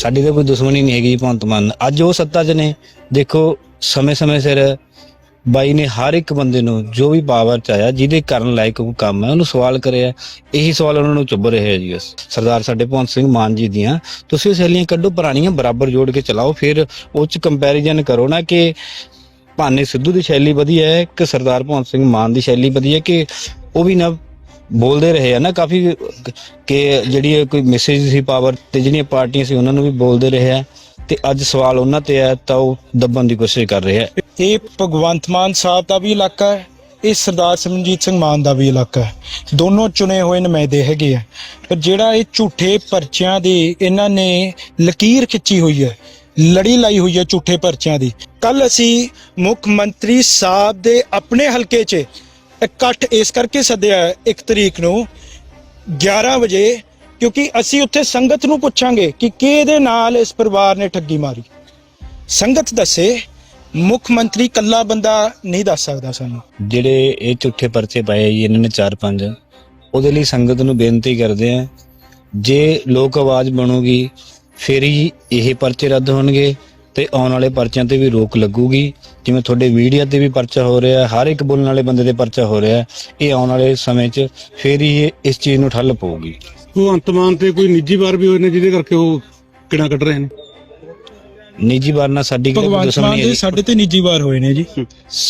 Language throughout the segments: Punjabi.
ਸਾਡੀ ਤਾਂ ਕੋਈ ਦੁਸ਼ਮਣੀ ਨਹੀਂ ਹੈਗੀ ਭਗਵੰਤ ਮਾਨ। ਨਾਲ। ਅੱਜ ਉਹ ਸੱਤਾ 'ਚ ਨੇ। ਦੇਖੋ, ਸਮੇਂ-ਸਮੇਂ ਸਿਰ ਬਾਈ ਨੇ ਹਰ ਇੱਕ ਬੰਦੇ ਨੂੰ ਜੋ ਵੀ ਪਾਵਰ ਚ ਆਇਆ, ਜਿਹਦੇ ਕਰਨ ਲਾਇਕ ਕੋਈ ਕੰਮ ਹੈ, ਉਹਨੂੰ ਸਵਾਲ ਕਰਿਆ। ਇਹੀ ਸਵਾਲ ਉਹਨਾਂ ਨੂੰ ਚੁੱਭ ਰਹੇ ਆ ਜੀ ਬਸ। ਸਰਦਾਰ ਸਾਡੇ ਭਗਵੰਤ ਸਿੰਘ ਮਾਨ ਜੀ ਦੀਆਂ। ਤੁਸੀਂ ਉਹ ਸੈਲੀਆਂ ਕੱਢੋ ਪੁਰਾਣੀਆਂ, ਬਰਾਬਰ ਜੋੜ ਕੇ ਚਲਾਓ। ਫਿਰ ਉਹ ਚ ਕੰਪੈਰੀਜ਼ਨ ਕਰੋ ਨਾ ਕਿ ਭਾਨੇ ਸਿੱਧੂ ਦੀ ਸ਼ੈਲੀ ਵਧੀਆ ਹੈ, ਕਿ ਸਰਦਾਰ ਭਗਵੰਤ ਸਿੰਘ ਮਾਨ ਦੀ ਸ਼ੈਲੀ ਵਧੀਆ ਹੈ, ਕਿ ਉਹ ਵੀ ਨਾ ਬੋਲਦੇ ਰਹੇ ਆ ਨਾ ਕਾਫੀ ਕਿ ਜਿਹੜੀ ਇਹ ਕੋਈ ਮੈਸੇਜ ਸੀ ਪਾਵਰ ਤੇ ਜਿਹੜੀਆਂ ਪਾਰਟੀਆਂ ਸੀ ਉਹਨਾਂ ਨੂੰ ਵੀ ਬੋਲਦੇ ਰਹੇ ਆ ਤੇ ਅੱਜ ਸਵਾਲ ਉਹਨਾਂ ਤੇ ਹੈ ਤਾਂ ਉਹ ਦੱਬਣ ਦੀ ਕੋਸ਼ਿਸ਼ ਕਰ ਰਹੇ ਆ। ਇਹ ਭਗਵੰਤ ਮਾਨ ਸਾਹਿਬ ਦਾ ਵੀ ਇਲਾਕਾ ਹੈ, ਇਹ ਸਰਦਾਰ ਸਿਮਰਨਜੀਤ ਸਿੰਘ ਮਾਨ ਦਾ ਵੀ ਇਲਾਕਾ ਹੈ। ਦੋਨੋਂ ਚੁਣੇ ਹੋਏ ਨੁਮਾਇੰਦੇ ਹੈਗੇ ਆ। ਪਰ ਜਿਹੜਾ ਇਹ ਝੂਠੇ ਪਰਚਿਆਂ ਦੀ ਇਹਨਾਂ ਨੇ ਲਕੀਰ ਖਿੱਚੀ ਹੋਈ ਹੈ, ਲੜੀ ਲਾਈ ਹੋਈ ਹੈ ਝੂਠੇ ਪਰਚਿਆਂ ਦੀ। ਕੱਲ ਅਸੀਂ ਮੁੱਖ ਮੰਤਰੀ ਸਾਹਿਬ ਦੇ ਆਪਣੇ ਹਲਕੇ 'ਚ ਇਕੱਠ ਇਸ ਕਰਕੇ ਸੱਦਿਆ ਹੈ ਇੱਕ ਤਰੀਕ ਨੂੰ 11 ਵਜੇ, ਕਿਉਂਕਿ ਅਸੀਂ ਉੱਥੇ ਸੰਗਤ ਨੂੰ ਪੁੱਛਾਂਗੇ ਕਿ ਕਿਹਦੇ ਨਾਲ ਇਸ ਪਰਿਵਾਰ ਨੇ ਠੱਗੀ ਮਾਰੀ। ਸੰਗਤ ਦੱਸੇ, ਮੁੱਖ ਮੰਤਰੀ ਕੱਲਾ ਬੰਦਾ ਨਹੀਂ ਦੱਸ ਸਕਦਾ ਸਾਨੂੰ। ਜਿਹੜੇ ਇਹ ਝੂਠੇ ਪਰਚੇ ਪਾਏ ਜੀ, ਇਹਨਾਂ ਨੇ ਚਾਰ ਪੰਜ, ਉਹਦੇ ਲਈ ਸੰਗਤ ਨੂੰ ਬੇਨਤੀ ਕਰਦੇ ਆ, ਜੇ ਲੋਕ ਆਵਾਜ਼ ਬਣੂਗੀ, ਫਿਰ ਹੀ ਇਹ ਪਰਚੇ ਰੱਦ ਹੋਣਗੇ। ਤੇ ਆਉਣ ਵਾਲੇ ਪਰਚਿਆਂ ਤੇ ਵੀ ਰੋਕ ਲੱਗੂਗੀ। ਜਿਵੇਂ ਤੁਹਾਡੇ ਮੀਡੀਆ ਤੇ ਵੀ ਪਰਚਾ ਹੋ ਰਿਹਾ ਹਰ ਇੱਕ ਬੋਲਣ ਵਾਲੇ ਬੰਦੇ ਤੇ ਪਰਚਾ ਹੋ ਰਿਹਾ ਇਹ ਆਉਣ ਵਾਲੇ ਸਮੇਂ 'ਚ ਫਿਰ ਹੀ ਇਸ ਚੀਜ਼ ਨੂੰ ਠੱਲ ਪਊਗੀ। ਭਗਵੰਤ ਮਾਨ ਤੇ ਕੋਈ ਨਿੱਜੀ ਵਾਰ ਵੀ ਹੋਏ ਨੇ ਜਿਹਦੇ ਕਰਕੇ ਉਹ ਕਿਹੜਾ ਕੱਢ ਰਹੇ ਨੇ? ਨਿੱਜੀ ਵਾਰਨਾ ਸਾਡੀ ਕਿਹੜੀ ਕੋਈ ਭਗਵਾਨ ਮਾਨ ਦੁਸ਼ਮਣੀ ਹੈ ਦੇ ਜੀ? ਸਾਡੇ ਤੇ ਨਿੱਜੀ ਵਾਰ ਹੋਏ ਨੇ ਜੀ।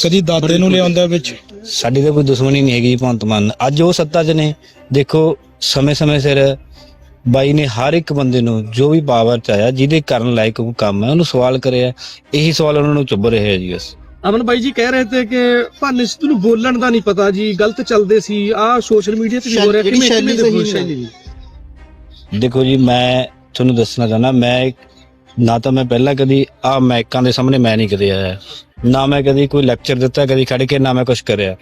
ਕਦੀ ਦਾਦੇ ਨੂੰ ਲਿਆਉਂਦਾ ਵਿੱਚ। ਸਾਡੀ ਤਾਂ ਕੋਈ ਦੁਸ਼ਮਣੀ ਨਹੀਂ ਹੈਗੀ ਭਗਵੰਤ ਮਾਨ। ਨਾਲ। ਅੱਜ ਉਹ ਸੱਤਾ 'ਚ ਨੇ। ਦੇਖੋ ਸਮੇਂ-ਸਮੇਂ ਸਿਰ ਬਾਈ ਨੇ ਹਰ ਇੱਕ ਬੰਦੇ ਨੂੰ ਜੋ ਵੀ ਪਾਵਰ ਚ ਆਇਆ ਜਿਹਦੇ ਕਰਨ ਲਾਇਕ ਕੋਈ ਕੰਮ ਹੈ ਉਹਨੂੰ ਸਵਾਲ ਕਰਿਆ। ਇਹੀ ਸਵਾਲ ਉਹਨਾਂ ਨੂੰ ਚੁੱਭ ਰਹੇ ਜੀ ਬਸ। ਅਮਨ ਬਾਈ ਜੀ ਕਹਿ ਰਹੇ ਤੇ ਕਿ ਭਾਨੇ ਸਿੱਧੂ ਨੂੰ ਬੋਲਣ ਦਾ ਨਹੀਂ ਪਤਾ ਜੀ ਗਲਤ ਚੱਲਦੇ ਸੀ। ਆ ਸੋਸ਼ਲ ਮੀਡੀਆ ਤੇ ਵੀ ਹੋ ਰਿਹਾ ਸ਼ੈਲੀ ਕਿਵੇਂ ਸਹੀ ਸ਼ੈਲੀ ਨਹੀਂ। ਦੇਖੋ ਜੀ ਮੈਂ ਤੁਹਾਨੂੰ ਦੱਸਣਾ ਚਾਹੁੰਦਾ ਮੈਂ ਨਾ ਤਾਂ ਮੈਂ ਪਹਿਲਾਂ ਕਦੀ ਆ ਮਾਈਕਾਂ ਦੇ ਸਾਹਮਣੇ ਮੈਂ ਨਹੀਂ ਕਦੇ ਆਇਆ। ਨਾ ਮੈਂ ਕਦੀ ਕੋਈ ਲੈਕਚਰ ਦਿੱਤਾ ਕਦੀ ਖੜ ਕੇ ਨਾ ਮੈਂ ਕੁਝ ਕਰਿਆ।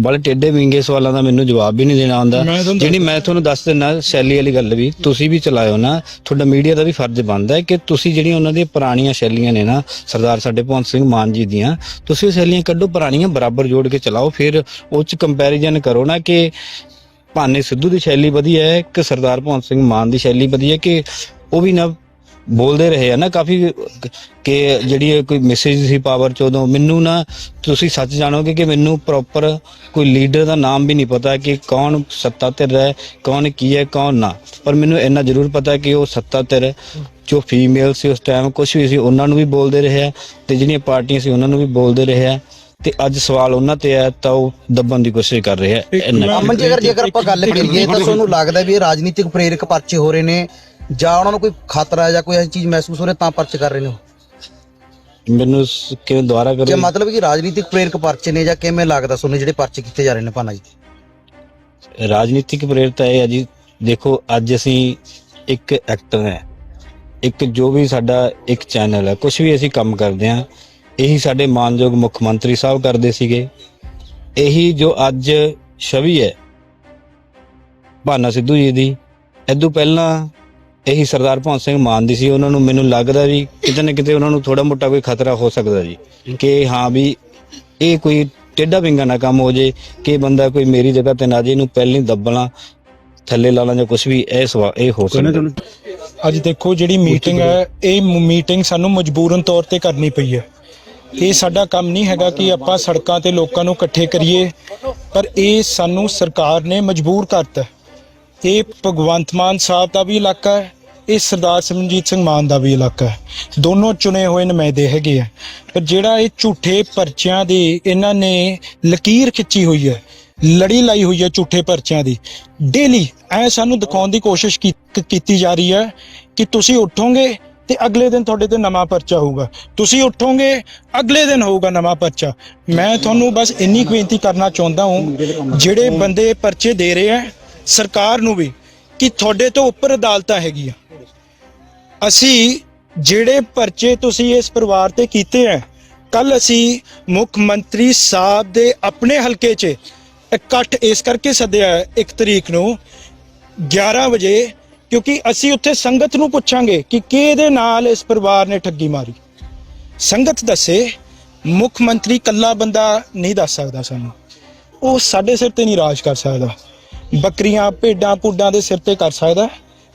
ਬੜੇ ਟੇਡੇ ਵਿੰਗੇ ਸਵਾਲਾਂ ਦਾ ਮੈਨੂੰ ਜਵਾਬ ਵੀ ਨਹੀਂ ਦੇਣਾ ਆਉਂਦਾ। ਮੈਂ ਤੁਹਾਨੂੰ ਜਿਹੜੀ ਮੈਂ ਤੁਹਾਨੂੰ ਦੱਸ ਦਿੰਦਾ ਸ਼ੈਲੀ ਵਾਲੀ ਗੱਲ ਵੀ ਤੁਸੀਂ ਵੀ ਚਲਾਇਓ ਨਾ। ਤੁਹਾਡਾ ਮੀਡੀਆ ਦਾ ਵੀ ਫਰਜ਼ ਬਣਦਾ ਹੈ ਕਿ ਤੁਸੀਂ ਜਿਹੜੀਆਂ ਉਹਨਾਂ ਦੀਆਂ ਪੁਰਾਣੀਆਂ ਸ਼ੈਲੀਆਂ ਨੇ ਨਾ ਸਰਦਾਰ ਸਾਡੇ ਭਗਵੰਤ ਸਿੰਘ ਮਾਨ ਜੀ ਦੀਆਂ ਤੁਸੀਂ ਉਹ ਸ਼ੈਲੀਆਂ ਕੱਢੋ ਪੁਰਾਣੀਆਂ ਬਰਾਬਰ ਜੋੜ ਕੇ ਚਲਾਓ। ਫਿਰ ਉਹ ਚ ਕੰਪੈਰੀਜ਼ਨ ਕਰੋ ਨਾ ਕਿ ਭਾਨੇ ਸਿੱਧੂ ਦੀ ਸ਼ੈਲੀ ਵਧੀਆ ਹੈ ਕਿ ਸਰਦਾਰ ਭਗਵੰਤ ਸਿੰਘ ਮਾਨ ਦੀ ਸ਼ੈਲੀ ਵਧੀਆ ਹੈ ਕਿ ਉਹ ਵੀ ਨਾ ਬੋਲਦੇ ਰਹੇ ਆ ਨਾ ਕਾਫੀ ਕਿ ਜਿਹੜੀ ਇਹ ਕੋਈ ਮੈਸੇਜ ਸੀ ਪਾਵਰ ਚ ਉਦੋਂ ਮੈਨੂੰ ਨਾ ਤੁਸੀਂ ਸੱਚ ਜਾਣੋਗੇ ਕਿ ਮੈਨੂੰ ਪ੍ਰੋਪਰ ਕੋਈ ਲੀਡਰ ਦਾ ਨਾਮ ਵੀ ਨਹੀਂ ਪਤਾ ਕਿ ਕੌਣ ਸੱਤਾ ਧਿਰ ਹੈ ਕੌਣ ਕੀ ਹੈ ਕੌਣ ਨਾ। ਪਰ ਮੈਨੂੰ ਇੰਨਾ ਜ਼ਰੂਰ ਪਤਾ ਕਿ ਉਹ ਸੱਤਾ ਧਿਰ ਜੋ ਫੀਮੇਲ ਸੀ ਉਸ ਟਾਈਮ ਕੁਝ ਵੀ ਸੀ ਉਹਨਾਂ ਨੂੰ ਵੀ ਬੋਲਦੇ ਰਹੇ ਆ ਤੇ ਜਿਹੜੀਆਂ ਪਾਰਟੀਆਂ ਸੀ ਉਹਨਾਂ ਨੂੰ ਵੀ ਬੋਲਦੇ ਰਹੇ ਆ। ਤੇ ਅੱਜ ਸਵਾਲ ਉਹਨਾਂ ਤੇ ਹੈ ਤਾਂ ਉਹ ਦੱਬਣ ਦੀ ਕੋਸ਼ਿਸ਼ ਕਰ ਰਹੇ ਆ। ਅਮਨ ਜੇਕਰ ਜੇਕਰ ਆਪਾਂ ਗੱਲ ਕਰੀਏ ਤਾਂ ਤੁਹਾਨੂੰ ਲੱਗਦਾ ਵੀ ਇਹ ਰਾਜਨੀਤਿਕ ਪ੍ਰੇਰਕ ਪਰਚੇ ਹੋ ਰਹੇ ਨੇ ਜਾਂ ਉਹਨਾਂ ਨੂੰ ਕੋਈ ਖਤਰਾ ਜਾਂ ਕੋਈ ਐਸੀ ਚੀਜ਼ ਮਹਿਸੂਸ ਹੋ ਰਹੀ ਤਾਂ ਪਰਚੇ ਕਰ ਰਹੇ ਨੇ ਉਹ? ਮੈਨੂੰ ਸ- ਕਿਵੇਂ ਦੁਬਾਰਾ ਜੇ ਕਰੋ ਮਤਲਬ ਕਿ ਰਾਜਨੀਤਿਕ ਪ੍ਰੇਰਕ ਪਰਚੇ ਨੇ ਜਾਂ ਕਿਵੇਂ ਲੱਗਦਾ ਤੁਹਾਨੂੰ ਜਿਹੜੇ ਪਰਚੇ ਕੀਤੇ ਜਾ ਰਹੇ ਨੇ ਭਾਨਾ ਜੀ? ਰਾਜਨੀਤਿਕ ਪ੍ਰੇਰਤਾ ਇਹ ਹੈ ਜੀ ਦੇਖੋ ਅੱਜ ਅਸੀਂ ਇੱਕ ਐਕਟਰ ਹੈ। ਇੱਕ ਜੋ ਵੀ ਸਾਡਾ ਇੱਕ ਚੈਨਲ ਹੈ ਕੁਝ ਵੀ ਅਸੀਂ ਕੰਮ ਕਰਦੇ ਹਾਂ ਇਹੀ ਸਾਡੇ ਮਾਨਯੋਗ ਮੁੱਖ ਮੰਤਰੀ ਸਾਹਿਬ ਕਰਦੇ ਸੀਗੇ। ਇਹੀ ਜੋ ਅੱਜ ਛਵੀ ਹੈ ਭਾਨਾ ਸਿੱਧੂ ਜੀ ਦੀ ਇਦੋਂ ਪਹਿਲਾਂ ਇਹੀ ਸਰਦਾਰ ਭਗਵੰਤ ਸਿੰਘ ਮਾਨ ਦੀ ਸੀ ਉਹਨਾਂ ਨੂੰ ਮੈਨੂੰ ਲੱਗਦਾ ਵੀ ਕਿਤੇ ਨਾ ਕਿਤੇ ਉਹਨਾਂ ਨੂੰ ਥੋੜਾ ਮੋਟਾ ਕੋਈ ਖਤਰਾ ਹੋ ਸਕਦਾ ਜੀ ਕਿ ਹਾਂ ਵੀ ਇਹ ਕੋਈ ਟੇਢਾ ਵਿੰਗਾ ਨਾ ਕੰਮ ਹੋ ਜੇ ਕਿ ਬੰਦਾ ਕੋਈ ਮੇਰੀ ਜਗ੍ਹਾ ਤੇ ਨਾ ਜੇ ਇਹਨੂੰ ਪਹਿਲਾਂ ਹੀ ਦੱਬਣਾ ਥੱਲੇ ਲਾ ਲਾਂ ਜਾਂ ਕੁਝ ਵੀ ਇਹ ਸਵਾ ਇਹ ਹੋ ਸਕਦਾ। ਅੱਜ ਦੇਖੋ ਜਿਹੜੀ ਮੀਟਿੰਗ ਹੈ ਇਹ ਮੀਟਿੰਗ ਸਾਨੂੰ ਮਜਬੂਰਨ ਤੌਰ ਤੇ ਕਰਨੀ ਪਈ ਹੈ। ਇਹ ਸਾਡਾ ਕੰਮ ਨਹੀਂ ਹੈਗਾ ਕਿ ਆਪਾਂ ਸੜਕਾਂ ਤੇ ਲੋਕਾਂ ਨੂੰ ਇਕੱਠੇ ਕਰੀਏ ਪਰ ਇਹ ਸਾਨੂੰ ਸਰਕਾਰ ਨੇ ਮਜਬੂਰ ਕਰਤਾ। ਇਹ ਭਗਵੰਤ ਮਾਨ ਸਾਹਿਬ ਦਾ ਵੀ ਇਲਾਕਾ ਹੈ ਇਹ ਸਰਦਾਰ ਸਿਮਰਨਜੀਤ ਸਿੰਘ ਮਾਨ ਦਾ ਵੀ ਇਲਾਕਾ ਹੈ। ਦੋਨੋਂ ਚੁਣੇ ਹੋਏ ਨੁਮਾਇੰਦੇ ਹੈਗੇ ਆ। ਪਰ ਜਿਹੜਾ ਇਹ ਝੂਠੇ ਪਰਚਿਆਂ ਦੀ ਇਹਨਾਂ ਨੇ ਲਕੀਰ ਖਿੱਚੀ ਹੋਈ ਹੈ, ਲੜੀ ਲਾਈ ਹੋਈ ਹੈ ਝੂਠੇ ਪਰਚਿਆਂ ਦੀ। ਡੇਲੀ ਐ ਸਾਨੂੰ ਦਿਖਾਉਣ ਦੀ ਕੋਸ਼ਿਸ਼ ਕੀਤੀ ਜਾ ਰਹੀ ਹੈ ਕਿ ਤੁਸੀਂ ਉੱਠੋਗੇ ਤੇ ਅਗਲੇ ਦਿਨ ਤੁਹਾਡੇ ਤੇ ਨਵਾਂ ਪਰਚਾ ਹੋਊਗਾ। ਤੁਸੀਂ ਉੱਠੋਗੇ, ਅਗਲੇ ਦਿਨ ਹੋਊਗਾ ਨਵਾਂ ਪਰਚਾ। ਮੈਂ ਤੁਹਾਨੂੰ ਬਸ ਇੰਨੀ ਕੁ ਬੇਨਤੀ ਕਰਨਾ ਚਾਹੁੰਦਾ ਹਾਂ, ਜਿਹੜੇ ਬੰਦੇ ਪਰਚੇ ਦੇ ਰਹੇ ਆ ਸਰਕਾਰ ਨੂੰ ਵੀ, ਕਿ ਤੁਹਾਡੇ ਤੋਂ ਉੱਪਰ ਅਦਾਲਤਾਂ ਹੈਗੀਆਂ। ਅਸੀਂ ਜਿਹੜੇ ਪਰਚੇ ਤੁਸੀਂ ਇਸ ਪਰਿਵਾਰ ਤੇ ਕੀਤੇ ਹੈ ਕੱਲ ਅਸੀਂ ਮੁੱਖ ਮੰਤਰੀ ਸਾਹਿਬ ਦੇ ਆਪਣੇ ਹਲਕੇ 'ਚ ਇਕੱਠ ਇਸ ਕਰਕੇ ਸੱਦਿਆ ਹੈ ਇੱਕ ਤਰੀਕ ਨੂੰ 11 ਵਜੇ, ਕਿਉਂਕਿ ਅਸੀਂ ਉੱਥੇ ਸੰਗਤ ਨੂੰ ਪੁੱਛਾਂਗੇ ਕਿ ਕਿਹਦੇ ਨਾਲ ਇਸ ਪਰਿਵਾਰ ਨੇ ਠੱਗੀ ਮਾਰੀ। ਸੰਗਤ ਦੱਸੇ, ਮੁੱਖ ਮੰਤਰੀ ਕੱਲਾ ਬੰਦਾ ਨਹੀਂ ਦੱਸ ਸਕਦਾ ਸਾਨੂੰ। ਉਹ ਸਾਡੇ ਸਿਰ ਤੇ ਨਹੀਂ ਰਾਜ ਕਰ ਸਕਦਾ। ਬੱਕਰੀਆਂ, ਭੇਡਾਂ ਪੁੱਡਾਂ ਦੇ ਸਿਰ ਤੇ ਕਰ ਸਕਦਾ।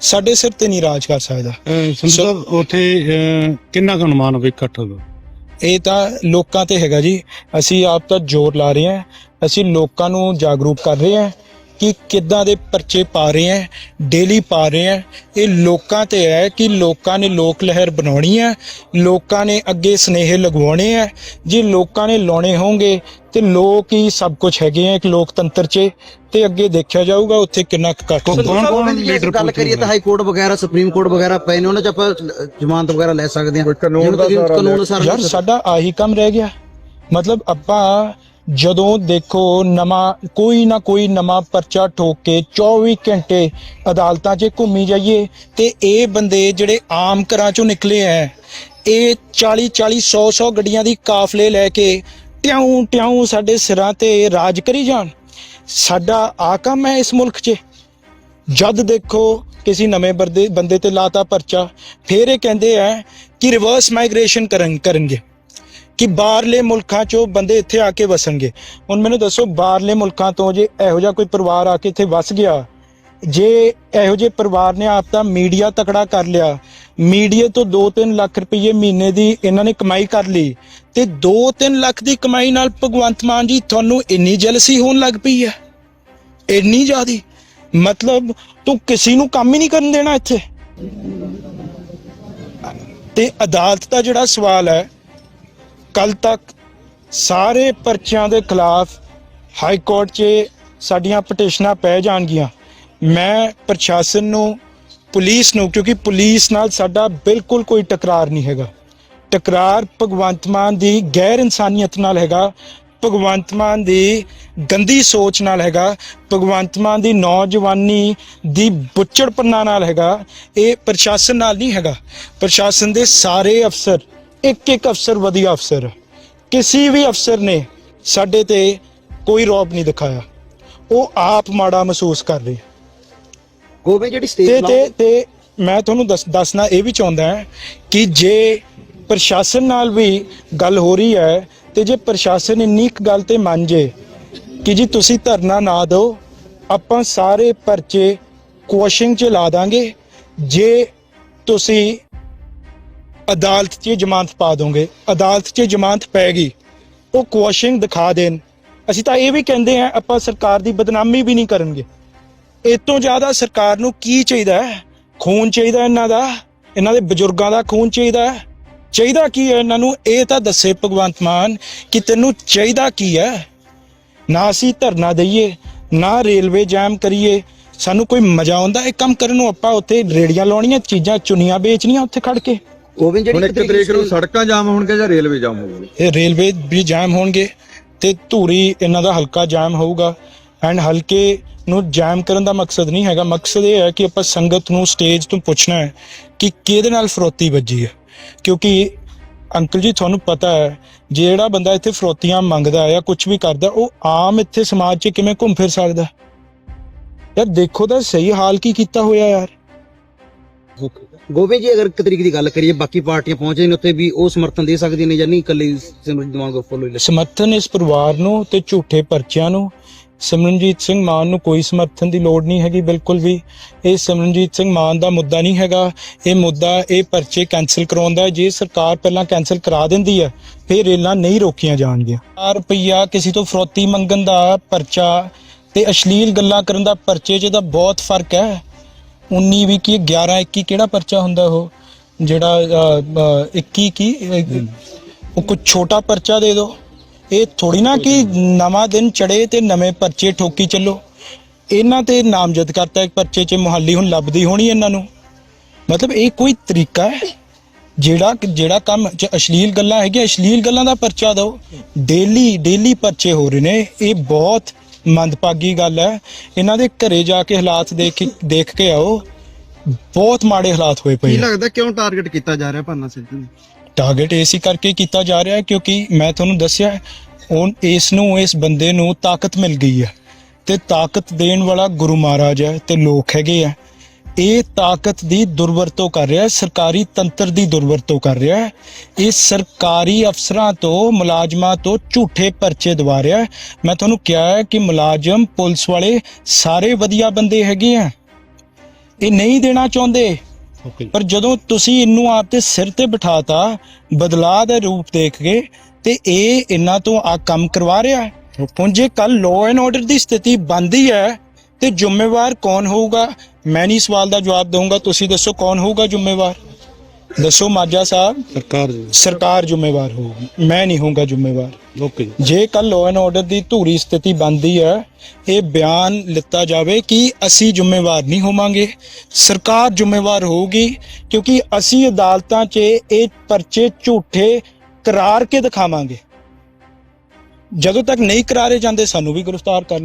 ਸਾਡੇ ਸਿਰ ਤੇ ਨਹੀਂ ਰਾਜ ਕਰ ਸਕਦਾ। ਸਾਹਿਬ ਉੱਥੇ ਕਿੰਨਾ ਕੁ ਅਨੁਮਾਨ ਹੋਵੇ ਇਕੱਠ ਦਾ ਇਹ ਤਾਂ ਲੋਕਾਂ ਤੇ ਹੈਗਾ ਜੀ। ਅਸੀਂ ਆਪ ਤਾਂ ਜ਼ੋਰ ਲਾ ਰਹੇ ਹਾਂ। ਅਸੀਂ ਲੋਕਾਂ ਨੂੰ ਜਾਗਰੂਕ ਕਰ ਰਹੇ ਹਾਂ। ਕਿ ਕਿੱਦਾਂ ਦੇ ਪਰਚੇ ਪਾ ਰਹੇ ਹੈ ਡੇਲੀ ਪਾ ਰਹੇ ਹੈ ਇਹ ਲੋਕਾਂ ਤੇ ਹੈ ਕਿ ਲੋਕਾਂ ਨੇ ਲੋਕ ਲਹਿਰ ਬਣਾਉਣੀ ਹੈ ਲੋਕਾਂ ਨੇ ਅੱਗੇ ਸਨੇਹ ਲਗਵਾਉਣੇ ਹੈ ਜੇ ਲੋਕਾਂ ਨੇ ਲਾਉਣੇ ਹੋਣਗੇ ਤੇ ਲੋਕ ਹੀ ਸਭ ਕੁਝ ਹੈਗੇ ਆ ਇੱਕ ਲੋਕਤੰਤਰ 'ਚ ਤੇ ਅੱਗੇ ਦੇਖਿਆ ਜਾਊਗਾ ਉੱਥੇ ਕਿੰਨਾ ਕੁ ਇਕੱਠ ਹੁੰਦਾ। ਕੌਣ ਕੌਣ ਜੇ ਲੀਡਰ ਗੱਲ ਕਰੀਏ ਤਾਂ ਹਾਈ ਕੋਰਟ ਵਗੈਰਾ ਸੁਪਰੀਮ ਕੋਰਟ ਵਗੈਰਾ ਪਏ ਨੇ ਉਹਨਾਂ 'ਚ ਆਪਾਂ ਜ਼ਮਾਨਤ ਵਗੈਰਾ ਲੈ ਸਕਦੇ ਹਾਂ। ਕਾਨੂੰਨ ਦਾ ਸਾਰਾ ਯਾਰ ਸਾਡਾ ਆਹੀ ਕੰਮ ਰਹਿ ਗਿਆ। ਮਤਲਬ ਆਪਾਂ ਜਦੋਂ ਦੇਖੋ ਨਵਾਂ, ਕੋਈ ਨਾ ਕੋਈ ਨਵਾਂ ਪਰਚਾ ਠੋਕ ਕੇ 24 ਘੰਟੇ ਅਦਾਲਤਾਂ 'ਚ ਘੁੰਮੀ ਜਾਈਏ ਤੇ ਇਹ ਬੰਦੇ ਜਿਹੜੇ ਆਮ ਘਰਾਂ 'ਚੋਂ ਨਿਕਲੇ ਐ, ਇਹ 40 40 100 100 ਗੱਡੀਆਂ ਦੀ ਕਾਫਲੇ ਲੈ ਕੇ ਟਿਉਂ ਟਿਉਂ ਸਾਡੇ ਸਿਰਾਂ ਤੇ ਰਾਜ ਕਰੀ ਜਾਣ। ਸਾਡਾ ਆ ਕੰਮ ਹੈ ਇਸ ਮੁਲਕ 'ਚ। ਜਦ ਦੇਖੋ ਕਿਸੇ ਨਵੇਂ ਬੰਦੇ ਬੰਦੇ ਤੇ ਲਾਤਾ ਪਰਚਾ, ਫਿਰ ਇਹ ਕਹਿੰਦੇ ਆ ਕਿ ਰਿਵਰਸ ਮਾਈਗ੍ਰੇਸ਼ਨ ਕਰਨ, ਕਰਨਗੇ। ਕਿ ਬਾਹਰਲੇ ਮੁਲਕਾਂ ਚੋਂ ਬੰਦੇ ਇੱਥੇ ਆ ਕੇ ਵਸਣਗੇ। ਹੁਣ ਮੈਨੂੰ ਦੱਸੋ, ਬਾਹਰਲੇ ਮੁਲਕਾਂ ਤੋਂ ਜੇ ਇਹੋ ਜਿਹਾ ਕੋਈ ਪਰਿਵਾਰ ਆ ਕੇ ਇੱਥੇ ਵਸ ਗਿਆ, ਜੇ ਇਹੋ ਜਿਹੇ ਪਰਿਵਾਰ ਨੇ ਆਪ ਤਾਂ ਮੀਡੀਆ ਤਕੜਾ ਕਰ ਲਿਆ ਮੀਡੀਆ ਤੋਂ 2-3 ਲੱਖ ਰੁਪਏ ਮਹੀਨੇ ਦੀ ਇਹਨਾਂ ਨੇ ਕਮਾਈ ਕਰ ਲਈ, ਤੇ 2-3 ਲੱਖ ਦੀ ਕਮਾਈ ਨਾਲ ਭਗਵੰਤ ਮਾਨ ਜੀ ਤੁਹਾਨੂੰ ਇੰਨੀ ਜੈਲਸੀ ਹੋਣ ਲੱਗ ਪਈ ਹੈ? ਇੰਨੀ ਜ਼ਿਆਦੀ? ਮਤਲਬ ਤੂੰ ਕਿਸੇ ਨੂੰ ਕੰਮ ਹੀ ਨਹੀਂ ਕਰਨ ਦੇਣਾ ਇੱਥੇ? ਤੇ ਅਦਾਲਤ ਦਾ ਜਿਹੜਾ ਸਵਾਲ ਹੈ ਕੱਲ ਤੱਕ ਸਾਰੇ ਪਰਚਿਆਂ ਦੇ ਖਿਲਾਫ ਹਾਈ ਕੋਰਟ 'ਚ ਸਾਡੀਆਂ ਪਟੀਸ਼ਨਾਂ ਪੈ ਜਾਣਗੀਆਂ। ਮੈਂ ਪ੍ਰਸ਼ਾਸਨ ਨੂੰ, ਪੁਲਿਸ ਨੂੰ, ਕਿਉਂਕਿ ਪੁਲਿਸ ਨਾਲ ਸਾਡਾ ਬਿਲਕੁਲ ਕੋਈ ਟਕਰਾਰ ਨਹੀਂ ਹੈਗਾ। ਟਕਰਾਰ ਭਗਵੰਤ ਮਾਨ ਦੀ ਗੈਰ ਇਨਸਾਨੀਅਤ ਨਾਲ ਹੈਗਾ, ਭਗਵੰਤ ਮਾਨ ਦੀ ਗੰਦੀ ਸੋਚ ਨਾਲ ਹੈਗਾ, ਭਗਵੰਤ ਮਾਨ ਦੀ ਨੌਜਵਾਨੀ ਦੀ ਬੁੱਚੜਪਨਾ ਨਾਲ ਹੈਗਾ, ਇਹ ਪ੍ਰਸ਼ਾਸਨ ਨਾਲ ਨਹੀਂ ਹੈਗਾ। ਪ੍ਰਸ਼ਾਸਨ ਦੇ ਸਾਰੇ ਅਫਸਰ ਇੱਕ ਇੱਕ ਅਫਸਰ ਵਧੀਆ ਅਫਸਰ ਹੈ। ਕਿਸੇ ਵੀ ਅਫਸਰ ਨੇ ਸਾਡੇ ਤੇ ਕੋਈ ਰੋਬ ਨਹੀਂ ਦਿਖਾਇਆ। ਉਹ ਆਪ ਮਾੜਾ ਮਹਿਸੂਸ ਕਰ ਰਹੇ ਗੋਬੇ ਜਿਹੜੀ ਤੇ ਸਟੇਟ ਤੇ ਤੇ ਮੈਂ ਤੁਹਾਨੂੰ ਦੱਸ ਦੱਸਣਾ ਇਹ ਵੀ ਚਾਹੁੰਦਾ ਹਾਂ ਕਿ ਜੇ ਪ੍ਰਸ਼ਾਸਨ ਨਾਲ ਵੀ ਗੱਲ ਹੋ ਰਹੀ ਹੈ ਤੇ ਜੇ ਪ੍ਰਸ਼ਾਸਨ ਇੰਨੀ ਕੁ ਗੱਲ ਤੇ ਮੰਨ ਜੇ ਕਿ ਜੀ ਤੁਸੀਂ ਧਰਨਾ ਨਾ ਦਿਓ ਆਪਾਂ ਸਾਰੇ ਪਰਚੇ ਕੁਐਸ਼ਿੰਗ 'ਚ ਲਾ ਦਾਂਗੇ। ਜੇ ਤੁਸੀਂ ਅਦਾਲਤ 'ਚ ਜ਼ਮਾਨਤ ਪਾ ਦੋਗੇ, ਅਦਾਲਤ 'ਚ ਜ਼ਮਾਨਤ ਪੈ ਗਈ ਉਹ ਕੁਐਸ਼ਿੰਗ ਦਿਖਾ ਦੇਣ। ਅਸੀਂ ਤਾਂ ਇਹ ਵੀ ਕਹਿੰਦੇ ਆ ਆਪਾਂ ਸਰਕਾਰ ਦੀ ਬਦਨਾਮੀ ਵੀ ਨਹੀਂ ਕਰਨਗੇ। ਇਹ ਤੋਂ ਜ਼ਿਆਦਾ ਸਰਕਾਰ ਨੂੰ ਕੀ ਚਾਹੀਦਾ ਹੈ? ਖੂਨ ਚਾਹੀਦਾ ਇਹਨਾਂ ਦਾ? ਇਹਨਾਂ ਦੇ ਬਜ਼ੁਰਗਾਂ ਦਾ ਖੂਨ ਚਾਹੀਦਾ ਹੈ? ਚਾਹੀਦਾ ਕੀ ਹੈ ਇਹਨਾਂ ਨੂੰ? ਇਹ ਤਾਂ ਦੱਸੇ ਭਗਵੰਤ ਮਾਨ ਕਿ ਤੈਨੂੰ ਚਾਹੀਦਾ ਕੀ ਹੈ? ਨਾ ਅਸੀਂ ਧਰਨਾ ਦਈਏ, ਨਾ ਰੇਲਵੇ ਜਾਮ ਕਰੀਏ। ਸਾਨੂੰ ਕੋਈ ਮਜ਼ਾ ਆਉਂਦਾ? ਇਹ ਕੰਮ ਕਰਨ ਨੂੰ ਆਪਾਂ ਉੱਥੇ ਰੇੜੀਆਂ ਲਾਉਣੀਆਂ, ਚੀਜ਼ਾਂ ਚੁਨੀਆਂ ਵੇਚਣੀਆਂ ਉੱਥੇ ਖੜ ਕੇ। ਗੋਬੇ ਜਿਹੜੀ ਹੁਣ ਇੱਕ ਤਰੀਕ ਨੂੰ ਸੜਕਾਂ ਜਾਮ ਹੋਣਗੇ ਜਾਂ ਰੇਲਵੇ ਜਾਮ ਹੋਊਗੀ? ਇਹ ਰੇਲਵੇ ਵੀ ਜਾਮ ਹੋਣਗੇ ਤੇ ਧੂਰੀ ਇਹਨਾਂ ਦਾ ਹਲਕਾ ਜਾਮ ਹੋਊਗਾ। ਐਂਡ ਹਲਕੇ ਨੂੰ ਜਾਮ ਕਰਨ ਦਾ ਮਕਸਦ ਨਹੀਂ ਹੈਗਾ। ਮਕਸਦ ਇਹ ਹੈ ਕਿ ਆਪਾਂ ਸੰਗਤ ਨੂੰ ਸਟੇਜ ਤੋਂ ਪੁੱਛਣਾ ਹੈ ਕਿ ਕਿਹਦੇ ਨਾਲ ਫਰੋਤੀ ਵੱਜੀ ਹੈ। ਕਿਉਂਕਿ ਅੰਕਲ ਜੀ ਤੁਹਾਨੂੰ ਪਤਾ ਹੈ ਜਿਹੜਾ ਬੰਦਾ ਇੱਥੇ ਫਰੋਤੀਆਂ ਮੰਗਦਾ ਜਾਂ ਕੁਝ ਵੀ ਕਰਦਾ ਉਹ ਆਮ ਇੱਥੇ ਸਮਾਜ 'ਚ ਕਿਵੇਂ ਘੁੰਮ ਫਿਰ ਸਕਦਾ? ਯਾਰ ਦੇਖੋ ਤਾਂ ਸਹੀ ਹਾਲ ਕੀ ਕੀਤਾ ਹੋਇਆ ਯਾਰ। ਗੋਬੇ ਜੀ, ਅਗਰ ਇੱਕ ਤਰੀਕ ਦੀ ਗੱਲ ਕਰੀਏ, ਬਾਕੀ ਪਾਰਟੀਆਂ ਪਹੁੰਚੇ ਨੇ, ਉੱਥੇ ਵੀ ਉਹ ਸਮਰਥਨ ਦੇ ਸਕਦੀਆਂ ਨੇ ਜਾਂ ਨਹੀਂ? ਇਕੱਲੇ ਸਿਮਰਜੀਤ ਮਾਨ ਗੋਫਰ ਨੂੰ ਸਮਰਥਨ ਇਸ ਪਰਿਵਾਰ ਨੂੰ ਤੇ ਝੂਠੇ ਪਰਚਿਆਂ ਨੂੰ। ਸਿਮਰਨਜੀਤ ਸਿੰਘ ਮਾਨ ਨੂੰ ਕੋਈ ਸਮਰਥਨ ਦੀ ਲੋੜ ਨਹੀਂ ਹੈਗੀ, ਬਿਲਕੁਲ ਵੀ। ਇਹ ਸਿਮਰਨਜੀਤ ਸਿੰਘ ਮਾਨ ਦਾ ਮੁੱਦਾ ਨਹੀਂ ਹੈਗਾ। ਇਹ ਮੁੱਦਾ, ਇਹ ਪਰਚੇ ਕੈਨਸਲ ਕਰਾਉਂਦਾ ਹੈ। ਜੇ ਸਰਕਾਰ ਪਹਿਲਾਂ ਕੈਨਸਲ ਕਰਾ ਦਿੰਦੀ ਹੈ, ਫਿਰ ਰੇਲਾਂ ਨਹੀਂ ਰੋਕੀਆਂ ਜਾਣਗੀਆਂ। 4 ਰੁਪਈਆ ਕਿਸੇ ਤੋਂ ਫਰੋਤੀ ਮੰਗਣ ਦਾ ਪਰਚਾ ਤੇ ਅਸ਼ਲੀਲ ਗੱਲਾਂ ਕਰਨ ਦਾ ਪਰਚੇ 'ਚ ਤਾਂ ਬਹੁਤ ਫ਼ਰਕ ਹੈ। 19 ਵੀ ਕੀ 11 21 ਕਿਹੜਾ ਪਰਚਾ ਹੁੰਦਾ ਉਹ? ਜਿਹੜਾ ਅ, ਅ, 21 ਕੀ ਅ, ਉਹ ਕੁਝ ਛੋਟਾ ਪਰਚਾ ਦੇ ਦਿਓ। ਇਹ ਥੋੜੀ ਨਾ ਕਿ ਨਵਾਂ ਦਿਨ ਚੜੇ ਤੇ ਨਵੇਂ ਪਰਚੇ ਠੋਕੀ ਚੱਲੋ। ਇਹਨਾਂ ਤੇ ਨਾਮਜ਼ਦ ਕਰਤਾ ਇੱਕ ਪਰਚੇ 'ਚ ਮੁਹੱਲੀ ਹੁਣ ਲੱਭਦੀ ਹੋਣੀ ਇਹਨਾਂ ਨੂੰ। ਮਤਲਬ ਇਹ ਕੋਈ ਤਰੀਕਾ ਹੈ? ਜਿਹੜਾ ਜਿਹੜਾ ਕੰਮ 'ਚ ਅਸ਼ਲੀਲ ਗੱਲਾਂ ਹੈਗੀਆਂ ਅਸ਼ਲੀਲ ਗੱਲਾਂ ਦਾ ਪਰਚਾ ਦਿਓ। ਡੇਲੀ ਡੇਲੀ ਪਰਚੇ ਹੋ ਰਹੇ ਨੇ। ਇਹ ਬਹੁਤ ਮੰਦਭਾਗੀ ਗੱਲ ਹੈ। ਇਹਨਾਂ ਦੇ ਘਰੇ ਜਾ ਕੇ ਹਾਲਾਤ ਦੇਖ ਕੇ ਦੇਖ ਕੇ ਆਓ। ਬਹੁਤ ਮਾੜੇ ਹਾਲਾਤ ਹੋਏ ਪਏ ਕੀ ਆ। ਲੱਗਦਾ ਕਿਉਂ ਟਾਰਗੇਟ ਕੀਤਾ ਜਾ ਰਿਹਾ ਭਾਨਾ ਸਿੱਧੂ ਨੂੰ? ਟਾਰਗੇਟ ਏਸੀ ਕਰਕੇ ਕੀਤਾ ਜਾ ਰਿਹਾ ਹੈ ਕਿਉਂਕਿ ਮੈਂ ਤੁਹਾਨੂੰ ਦੱਸਿਆ ਉਹ ਇਸ ਨੂੰ ਇਸ ਬੰਦੇ ਨੂੰ ਤਾਕਤ ਮਿਲ ਗਈ ਹੈ। ਤੇ ਤਾਕਤ ਦੇਣ ਵਾਲਾ ਗੁਰੂ ਮਹਾਰਾਜ ਹੈ ਤੇ ਲੋਕ ਹੈਗੇ ਆ। ਇਹ ਤਾਕਤ ਦੀ ਦੁਰਵਰਤੋਂ ਕਰ ਰਿਹਾ ਹੈ ਸਰਕਾਰੀ ਤੰਤਰ ਦੀ ਦੁਰਵਰਤੋਂ ਕਰ ਰਿਹਾ ਹੈ। ਇਹ ਸਰਕਾਰੀ ਅਫਸਰਾਂ ਤੋਂ ਮੁਲਾਜ਼ਮਾਂ ਤੋਂ ਝੂਠੇ ਪਰਚੇ ਦਵਾ ਰਿਹਾ ਹੈ। ਮੈਂ ਤੁਹਾਨੂੰ ਕਿਹਾ ਹੈ ਕਿ ਮੁਲਾਜ਼ਮ ਪੁਲਿਸ ਵਾਲੇ ਸਾਰੇ ਵਧੀਆ ਬੰਦੇ ਹੈਗੇ ਆ। ਇਹ ਨਹੀਂ ਦੇਣਾ ਚਾਹੁੰਦੇ। ਪਰ ਜਦੋਂ ਤੁਸੀਂ ਇਹਨੂੰ ਆਪ ਤੇ ਸਿਰ ਤੇ ਬਿਠਾਤਾ ਬਦਲਾਅ ਦਾ ਰੂਪ ਦੇਖ ਕੇ ਤੇ ਇਹ ਇਹਨਾਂ ਤੋਂ ਆ ਕੰਮ ਕਰਵਾ ਰਿਹਾ ਹੈ। ਹੁਣ ਜੇ ਕੱਲ ਲਾਅ ਐਂਡ ਆਰਡਰ ਦੀ ਸਥਿਤੀ ਬਣਦੀ ਹੈ ਤੇ ਜ਼ਿੰਮੇਵਾਰ ਕੌਣ ਹੋਊਗਾ? ਮੈਂ ਨਹੀਂ ਸਵਾਲ ਦਾ ਜਵਾਬ ਦਊਂਗਾ। ਤੁਸੀਂ ਦੱਸੋ ਕੌਣ ਹੋਊਗਾ ਜ਼ਿੰਮੇਵਾਰ? ਦੱਸੋ ਮਾਜਾ ਸਾਹਿਬ। ਸਰਕਾਰ ਜੀ। ਸਰਕਾਰ ਜ਼ਿੰਮੇਵਾਰ ਹੋਊਗੀ। ਮੈਂ ਨਹੀਂ ਹੋਊਗਾ ਜ਼ਿੰਮੇਵਾਰ। ਓਕੇ ਜੀ। ਕੱਲ ਲਾਅ ਐਂਡ ਆਰਡਰ ਦੀ ਧੂਰੀ ਸਥਿਤੀ ਬਣਦੀ ਹੈ ਇਹ ਬਿਆਨ ਲਿੱਤਾ ਜਾਵੇ ਕਿ ਅਸੀਂ ਜ਼ਿੰਮੇਵਾਰ ਨਹੀਂ ਹੋਵਾਂਗੇ। ਸਰਕਾਰ ਜ਼ਿੰਮੇਵਾਰ ਹੋਊਗੀ ਕਿਉਂਕਿ ਅਸੀਂ ਅਦਾਲਤਾਂ 'ਚ ਇਹ ਪਰਚੇ ਝੂਠੇ ਕਰਾਰ ਕੇ ਦਿਖਾਵਾਂਗੇ। ਜਦੋਂ ਤੱਕ ਨਹੀਂ ਕਰਾਰੇ ਜਾਂਦੇ ਸਾਨੂੰ ਵੀ ਗ੍ਰਿਫਤਾਰ ਕਰ